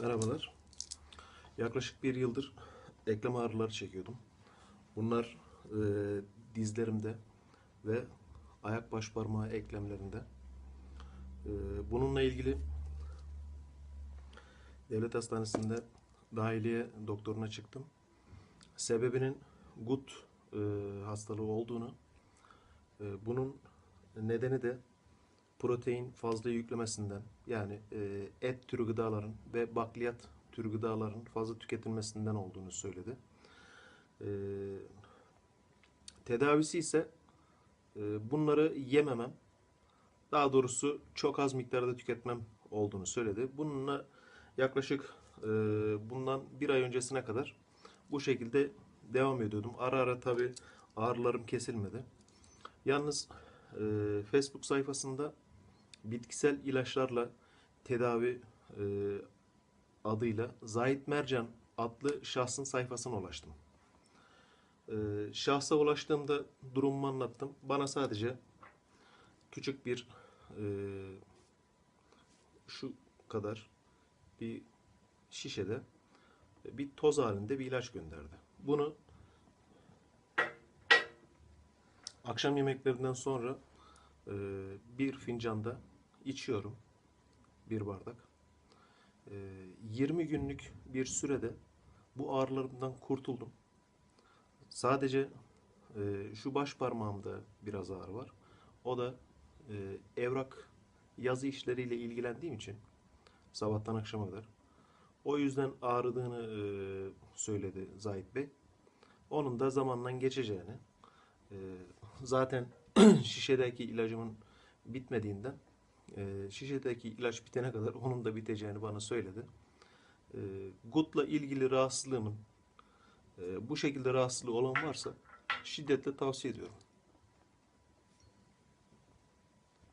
Merhabalar. Yaklaşık bir yıldır eklem ağrıları çekiyordum. Bunlar e, dizlerimde ve ayak baş parmağı eklemlerinde. E, bununla ilgili devlet hastanesinde dahiliye doktoruna çıktım. Sebebinin gut e, hastalığı olduğunu, e, bunun nedeni de protein fazla yüklemesinden yani e, et türü gıdaların ve bakliyat türü gıdaların fazla tüketilmesinden olduğunu söyledi. E, tedavisi ise e, bunları yememem, daha doğrusu çok az miktarda tüketmem olduğunu söyledi. Bununla yaklaşık e, bundan bir ay öncesine kadar bu şekilde devam ediyordum. Ara ara tabi ağrılarım kesilmedi. Yalnız e, Facebook sayfasında bitkisel ilaçlarla tedavi e, adıyla Zahit Mercan adlı şahsın sayfasına ulaştım. E, şahsa ulaştığımda durumumu anlattım. Bana sadece küçük bir e, şu kadar bir şişede bir toz halinde bir ilaç gönderdi. Bunu akşam yemeklerinden sonra e, bir fincanda içiyorum. Bir bardak. E, 20 günlük bir sürede bu ağrılarımdan kurtuldum. Sadece e, şu baş parmağımda biraz ağrı var. O da e, evrak yazı işleriyle ilgilendiğim için sabahtan akşama kadar. O yüzden ağrıdığını e, söyledi Zahit Bey. Onun da zamanla geçeceğini. e, zaten şişedeki ilacımın bitmediğinden e, şişedeki ilaç bitene kadar onun da biteceğini bana söyledi. E, GUT'la ilgili rahatsızlığımın e, bu şekilde rahatsızlığı olan varsa şiddetle tavsiye ediyorum.